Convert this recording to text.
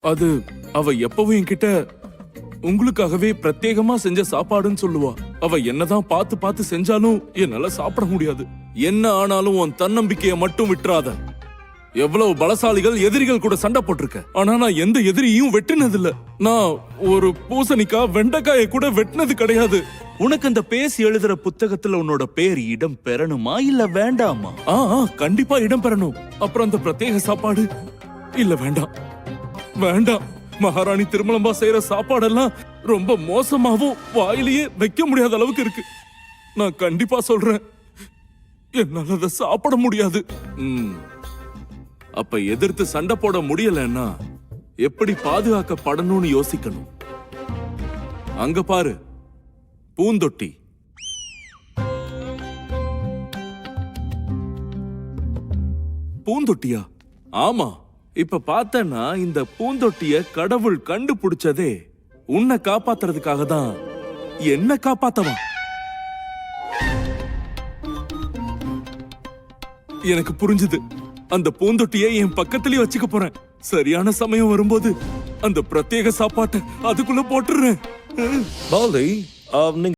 அது அவ எப்பவும் என்கிட்ட உங்களுக்காகவே பிரத்யேகமா செஞ்ச சாப்பாடுன்னு சொல்லுவா. அவ என்னதான் பார்த்து பார்த்து செஞ்சாலும் என்னால சாப்பிட முடியாது. என்ன ஆனாலும் உன் தன்னம்பிக்கைய மட்டும் விட்டுறாத. எவ்வளவு பலசாலிகள் எதிரிகள் கூட சண்டை போட்டிருக்க. ஆனா நான் எந்த எதிரியையும் வெட்டினதில்ல. நான் ஒரு பூசணிக்கா வெண்டைக்காயை கூட வெட்டினது கிடையாது. உனக்கு அந்த பேசி எழுதுற புத்தகத்துல உன்னோட பேர் இடம் பெறணுமா இல்ல வேண்டாமா? ஆ ஆ, கண்டிப்பா இடம் பெறணும். அப்புறம் அந்த பிரத்யேக சாப்பாடு? இல்ல வேண்டாம். வேண்டாம். மகாராணி திருமலம்பா செய்யற சாப்பாடெல்லாம் ரொம்ப மோசமாவும் வாயிலேயே வைக்க முடியாத அளவுக்கு இருக்கு. நான் கண்டிப்பா சொல்றேன். என்னால அதை சாப்பிட முடியாது. ம். அப்ப எதிர்த்து சண்டை போட முடியலன்னா எப்படி பாதுகாக்கப்படணும்னு யோசிக்கணும்? அங்க பாரு. பூந்தொட்டி. பூந்தொட்டியா? ஆமா. இப்ப பார்த்தனா இந்த பூந்தொட்டிய கடவுள் கண்டுபிடிச்சதே உன்னை காப்பாத்துறதுக்காக தான். என்ன காப்பாத்தவன். எனக்கு புரிஞ்சுது. அந்த பூந்தொட்டியை என் பக்கத்திலேயே வச்சுக்க போறேன். சரியான சமயம் வரும்போது அந்த பிரத்யேக சாப்பாட்டை அதுக்குள்ள போட்டுறேன். பாலி